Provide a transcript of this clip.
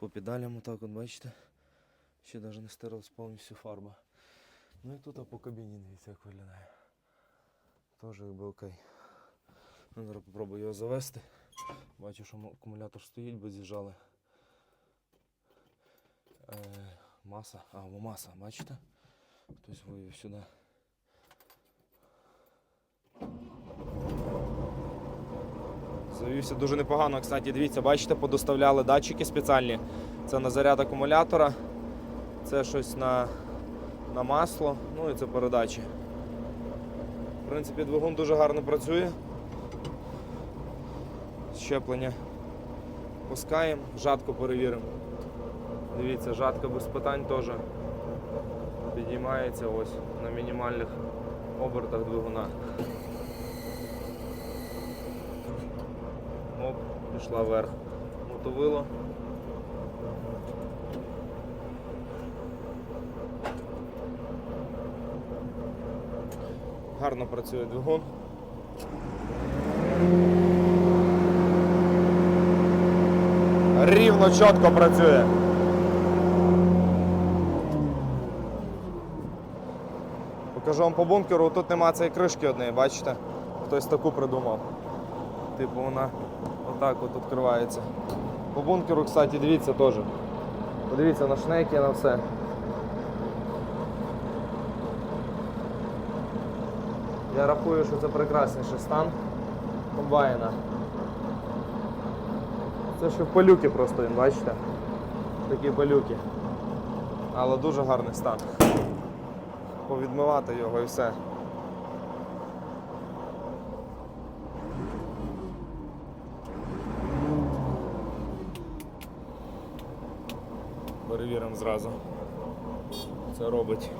По педалям отак, от бачите. Ще навіть не стерлась повністю фарба. Ну і тут а по кабіні дивіться, як виглядає. Теж якби окей. Ну, зараз попробую його завести. Бачу, що акумулятор стоїть, бо з'їжджали. Е, маса, а, маса, бачите? Хтось вивів сюди. Завівся дуже непогано, кстати, дивіться, бачите, подоставляли датчики спеціальні. Це на заряд акумулятора, це щось на, на масло, ну і це передачі. В принципі, двигун дуже гарно працює. Щеплення пускаємо, жатко перевіримо. Дивіться, жатка без питань теж підіймається ось на мінімальних обертах двигуна. Пішла вверх. Мотовило. Гарно працює двигун. Рівно, чітко працює. Покажу вам по бункеру, тут нема цієї кришки однієї, бачите? Хтось таку придумав. Типу вона отак от відкривається. По бункеру, кстати, дивіться теж. Подивіться на шнеки, на все. Я рахую, що це прекрасніший стан комбайна. Це ще в палюки просто він, бачите? Такі палюки. Але дуже гарний стан. Повідмивати його і все. Перевіримо зразу. Це робить